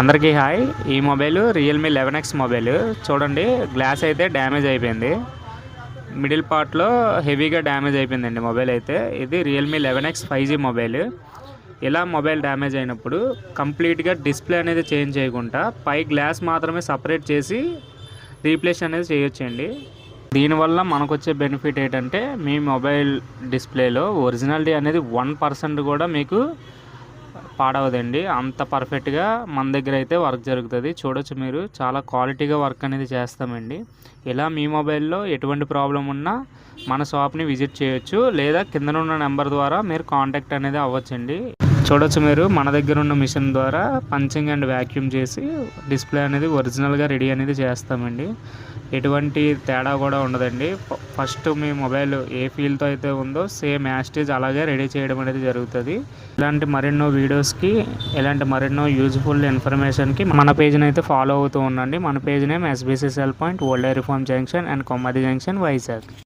అందరికీ హాయ్. ఈ mobile Realme eleven X mobile. చూడండి గ్లాస్ అయితే డ్యామేజ్ అయిపోయింది. మిడిల్ పార్ట్లో హెవీగా డ్యామేజ్ అయిపోయిందండి మొబైల్ అయితే. ఇది Realme eleven X five G mobile. ఇలా మొబైల్ డ్యామేజ్ అయినప్పుడు కంప్లీట్గా డిస్ప్లే అనేది చేంజ్ చేయకుండా పై గ్లాస్ మాత్రమే సపరేట్ చేసి రీప్లేస్ అనేది చేయొచ్చండి. దీనివల్ల మనకు వచ్చే బెనిఫిట్ ఏంటంటే మీ మొబైల్ డిస్ప్లేలో ఒరిజినాలిటీ అనేది వన్ పర్సెంట్ కూడా మీకు పాడవదండి. అంత పర్ఫెక్ట్గా మన దగ్గర అయితే వర్క్ జరుగుతుంది. చూడొచ్చు మీరు. చాలా క్వాలిటీగా వర్క్ అనేది చేస్తామండి. ఇలా మీ మొబైల్లో ఎటువంటి ప్రాబ్లం ఉన్నా మన షాప్ని విజిట్ చేయొచ్చు. లేదా కింద ఉన్న నెంబర్ ద్వారా మీరు కాంటాక్ట్ అనేది అవ్వచ్చండి. చూడొచ్చు మీరు. మన దగ్గర ఉన్న మిషన్ ద్వారా పంచింగ్ అండ్ వ్యాక్యూమ్ చేసి డిస్ప్లే అనేది ఒరిజినల్గా రెడీ అనేది చేస్తామండి. ఎటువంటి తేడా కూడా ఉండదండి. ఫస్ట్ మీ మొబైల్ ఏ ఫీల్తో అయితే ఉందో సేమ్ యాస్టేజ్ అలాగే రెడీ చేయడం అనేది జరుగుతుంది. ఇలాంటి మరెన్నో వీడియోస్కి ఇలాంటి మరెన్నో యూజ్ఫుల్ ఇన్ఫర్మేషన్కి మన పేజ్ని అయితే ఫాలో అవుతూ ఉండండి. మన page name SBC cell point old reform junction and Kommadi junction Vizag.